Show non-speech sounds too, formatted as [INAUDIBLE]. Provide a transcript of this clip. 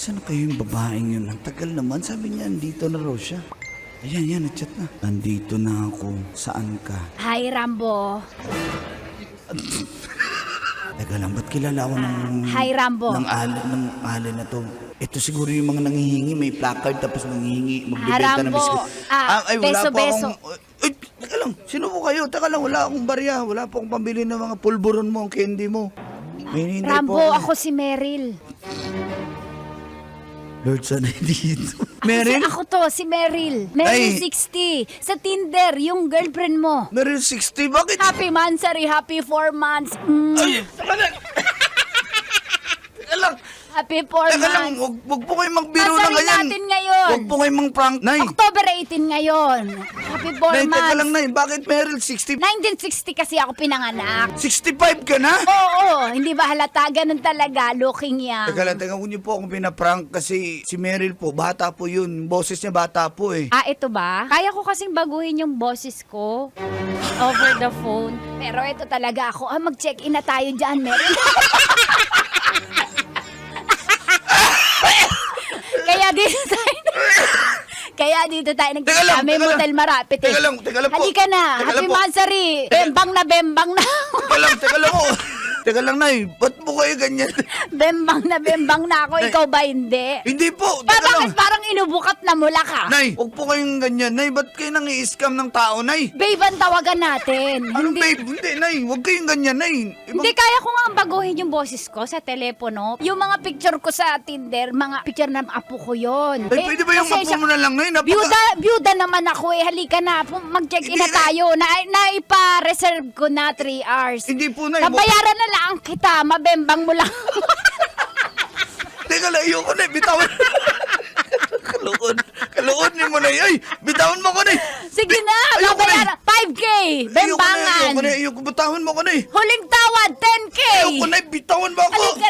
Asan na kayo yung babaeng yun? Ang tagal naman. Sabi niya, andito na raw siya. Ayan, yan, nag-chat na. Andito na ako. Saan ka? Hi, Rambo. [LAUGHS] Teka lang, ba't kilala ako ng... Hi, Rambo. Ng alin, ng alin na to? Ito siguro yung mga nangihingi, may placard tapos nangihingi, magbibenta ng Rambo. biskuit. Ah, beso, beso. akong... Ay, teka lang, sino po kayo? Teka lang, wala akong barya. Wala po akong pambili ng mga pulburon mo, candy mo. May hinihintay Rambo, po ako si Meryl. Lord, sana dito. Meryl? Ako to, si Meryl. Meryl Ay. 60. Sa Tinder, yung girlfriend mo. Meryl 60? Bakit? Happy Mansari, happy 4 months. Mm, Ay, teka lang. happy 4 Teka lang, months. wag, wag po kayong magbiro na ganyan. natin ngayon. Wag po kayong mang prank. Nay, October 18 ngayon. Happy 4 Nay, months. teka lang, Nay. Bakit Meryl 60? 1960 kasi ako pinanganak. 65 ka na? Oo, hindi ba halata? Ganun talaga, looking young. Teka lang, teka, huwag niyo po akong pinaprank kasi si Meryl po, bata po yun. Boses niya bata po eh. Ah, ito ba? Kaya ko kasing baguhin yung boses ko over the phone. Pero ito talaga ako. Ah, mag-check-in na tayo dyan, Meryl. [LAUGHS] Kaya dito tayo Kaya dito tayo Teka lang, nagkita. May teka lang. motel marapit eh. Teka lang, teka lang po. Halika na. Teka Happy po. Mansari. Bembang na bembang na. Teka lang, teka lang po. [LAUGHS] Teka lang, Nay. Ba't po kayo ganyan? bembang na bembang na ako. Ikaw ba hindi? Hindi po. Pa, Teka lang. bakit parang inubukat na mula ka? Nay, huwag po kayong ganyan. Nay, ba't kayo nang i-scam ng tao, Nay? Babe, ang tawagan natin. Anong hindi, babe? Hindi, Nay. Huwag kayong ganyan, Nay. Ibang- Hindi, kaya ko nga baguhin yung boses ko sa telepono. Yung mga picture ko sa Tinder, mga picture ng apo ko yon. Ay, pwede ba yung kasi apo mo na lang, Nay? Napaka... Byuda, byuda naman ako eh. Halika na. Pu- Mag-check-in Hindi, na tayo. Na, naipa-reserve ko na 3 hours. Hindi po, Nay. Nabayaran na lang kita. Mabembang mo lang. [LAUGHS] Teka lang, ayoko na. Bitawan. [LAUGHS] kaluon. Kaluon ni mo, Nay. Ay, bitawan mo ko, Nay. Sige na. Ayoko na. Babayaran. 5K. Ayoko na, Bembangan. ayoko na. Ayoko, bitawan mo ko, Nay. Huling tawad. 10K. Ayoko na, bitawan mo ako. Halika na. Na.